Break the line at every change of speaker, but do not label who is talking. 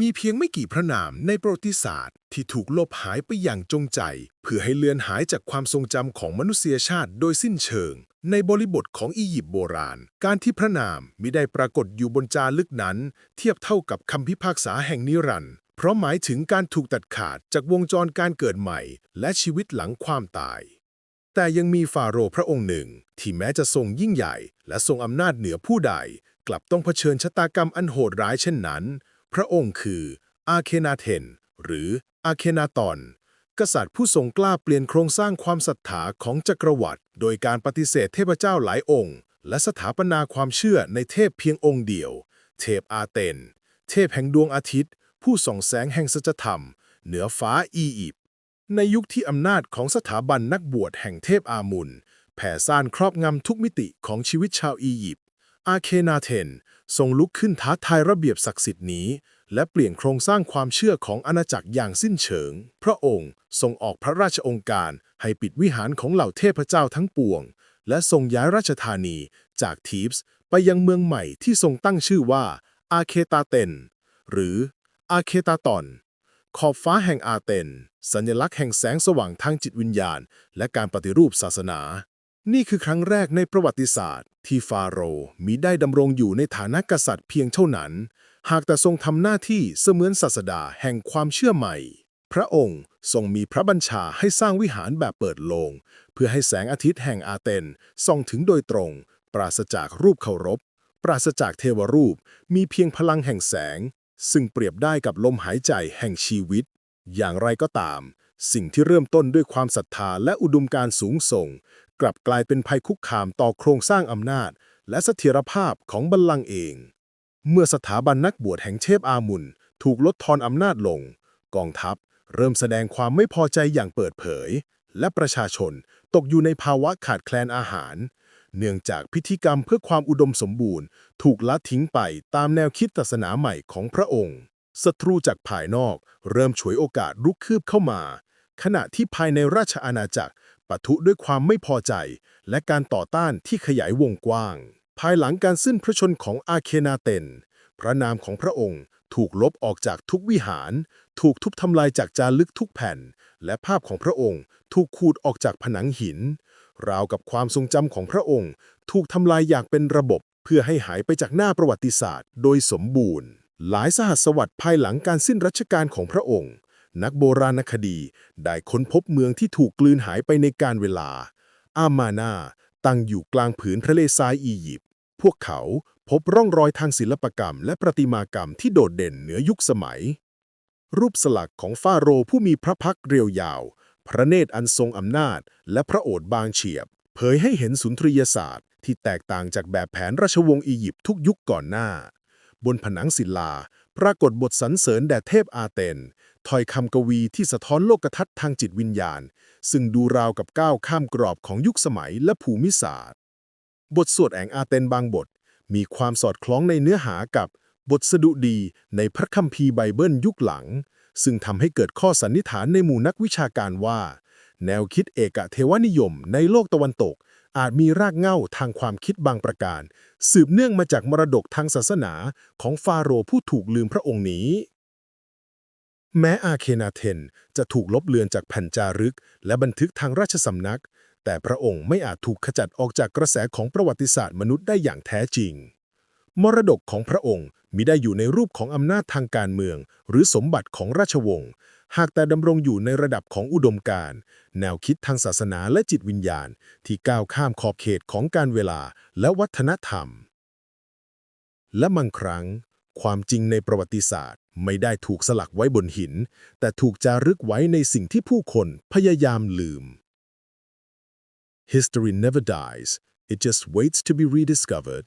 มีเพียงไม่กี่พระนามในประวัติศาสตร์ ที่ถูกลบหายไปอย่างจงใจ เพื่อให้เลือนหายจากความทรงจำของมนุษยชาติโดยสิ้นเชิง ในบริบทของอียิปต์โบราณ การที่พระนามมิได้ปรากฏอยู่บนจารึกนั้น เทียบเท่ากับคำพิพากษาแห่งนิรันดร์เพราะหมายถึงการถูกตัดขาดจากวงจรการเกิดใหม่ และชีวิตหลังความตาย แต่ยังมีฟาโรห์พระองค์หนึ่ง ที่แม้จะทรงยิ่งใหญ่ และทรงอำนาจเหนือผู้ใด กลับต้องเผชิญชะตากรรมอันโหดร้ายเช่นนั้น พระองค์คืออาเคนาเทน หรืออาเคนาตอน กษัตริย์ผู้ทรงกล้าเปลี่ยนโครงสร้างความศรัทธาของจักรวรรดิโดยการปฏิเสธเทพเจ้าหลายองค์ และสถาปนาความเชื่อในเทพเพียงองค์เดียว เทพอาเตน เทพแห่งดวงอาทิตย์ ผู้ส่องแสงแห่งสัจธรรม เหนือฟ้าอียิปต์ในยุคที่อำนาจของสถาบันนักบวชแห่งเทพอามุนแผ่ซ่านครอบงำทุกมิติของชีวิตชาวอียิปต์อาเคนาเทน ทรงลุกขึ้นท้าทายระเบียบศักดิ์สิทธิ์นี้ และเปลี่ยนโครงสร้างความเชื่อของอาณาจักรอย่างสิ้นเชิง พระองค์ทรงออกพระราชองค์การ ให้ปิดวิหารของเหล่าเทพเจ้าทั้งปวง และทรงย้ายราชธานีจากทีฟส์ไปยังเมืองใหม่ที่ทรงตั้งชื่อว่าอาเคตาเตน หรืออาเคตาตอน ขอบฟ้าแห่งอาเตน สัญลักษณ์แห่งแสงสว่างทางจิตวิญญาณ และการปฏิรูปศาสนา นี่คือครั้งแรกในประวัติศาสตร์ ที่ฟาโรห์มิได้ดำรงอยู่ในฐานะกษัตริย์เพียงเท่านั้น หากแต่ทรงทำหน้าที่เสมือนศาสดาแห่งความเชื่อใหม่ พระองค์ทรงมีพระบัญชาให้สร้างวิหารแบบเปิดโลง เพื่อให้แสงอาทิตย์แห่งอาเตนส่องถึงโดยตรง ปราศจากรูปเคารพ ปราศจากเทวรูป มีเพียงพลังแห่งแสง ซึ่งเปรียบได้กับลมหายใจแห่งชีวิต อย่างไรก็ตามสิ่งที่เริ่มต้นด้วยความศรัทธาและอุดมการณ์สูงส่ง กลับกลายเป็นภัยคุกคามต่อโครงสร้างอำนาจ และเสถียรภาพของบัลลังก์เอง เมื่อสถาบันนักบวชแห่งเทพอามุนถูกลดทอนอำนาจลง กองทัพเริ่มแสดงความไม่พอใจอย่างเปิดเผย และประชาชนตกอยู่ในภาวะขาดแคลนอาหาร เนื่องจากพิธีกรรมเพื่อความอุดมสมบูรณ์ ถูกละทิ้งไปตามแนวคิดศาสนาใหม่ของพระองค์ศัตรูจากภายนอกเริ่มฉวยโอกาสรุกคืบเข้ามา ขณะที่ภายในราชอาณาจักร ปะทุด้วยความไม่พอใจ และการต่อต้านที่ขยายวงกว้าง ภายหลังการสิ้นพระชนของอาเคนาเตน พระนามของพระองค์ถูกลบออกจากทุกวิหาร ถูกทุบทำลายจากจารึกทุกแผ่น และภาพของพระองค์ถูกขูดออกจากผนังหิน ราวกับความทรงจำของพระองค์ ถูกทำลายอย่างเป็นระบบ เพื่อให้หายไปจากหน้าประวัติศาสตร์ โดยสมบูรณ์ หลายสหัสวรรษภายหลังการสิ้นรัชกาลของพระองค์ นักโบราณคดี ได้ค้นพบเมืองที่ถูกกลืนหายไปในการเวลา อามานาตั้งอยู่กลางผืนทะเลทรายอียิปต์ พวกเขาพบร่องรอยทางศิลปกรรมและประติมากรรมที่โดดเด่นเหนือยุคสมัย รูปสลักของฟาโรห์ผู้มีพระพักตร์เรียวยาว พระเนตรอันทรงอำนาจ และพระโอษฐ์บางเฉียบ เผยให้เห็นสุนทรียศาสตร์ ที่แตกต่างจากแบบแผนราชวงศ์อียิปต์ทุกยุคก่อนหน้า บนผนังศิลา ปรากฏบทสรรเสริญแด่เทพอาเตน ถ้อยคำกวีที่สะท้อนโลกทัศน์ทางจิตวิญญาณ ซึ่งดูราวกับก้าวข้ามกรอบของยุคสมัยและภูมิศาสตร์ บทสวดแองอาเตนบางบท มีความสอดคล้องในเนื้อหากับบทสดุดีในพระคัมภีร์ไบเบิลยุคหลัง ซึ่งทำให้เกิดข้อสันนิษฐานในหมู่นักวิชาการว่า แนวคิดเอกเทวนิยมในโลกตะวันตก อาจมีรากเหง้าทางความคิดบางประการ สืบเนื่องมาจากมรดกทางศาสนาของฟาโรห์ผู้ถูกลืมพระองค์นี้ แม้อาเคนาเทนจะถูกลบเลือนจากแผ่นจารึก และบันทึกทางราชสำนัก แต่พระองค์ไม่อาจถูกขจัดออกจากกระแสของประวัติศาสตร์มนุษย์ได้อย่างแท้จริง มรดกของพระองค์มิได้อยู่ในรูปของอำนาจทางการเมือง หรือสมบัติของราชวงศ์ หากแต่ดำรงอยู่ในระดับของอุดมการณ์แนวคิดทางศาสนาและจิตวิญญาณ ที่ก้าวข้ามขอบเขตของการเวลาและวัฒนธรรม และบางครั้ง ความจริงในประวัติศาสตร์ ไม่ได้ถูกสลักไว้บนหิน แต่ถูกจารึกไว้ในสิ่งที่ผู้คนพยายามลืม History never dies it just waits to be rediscovered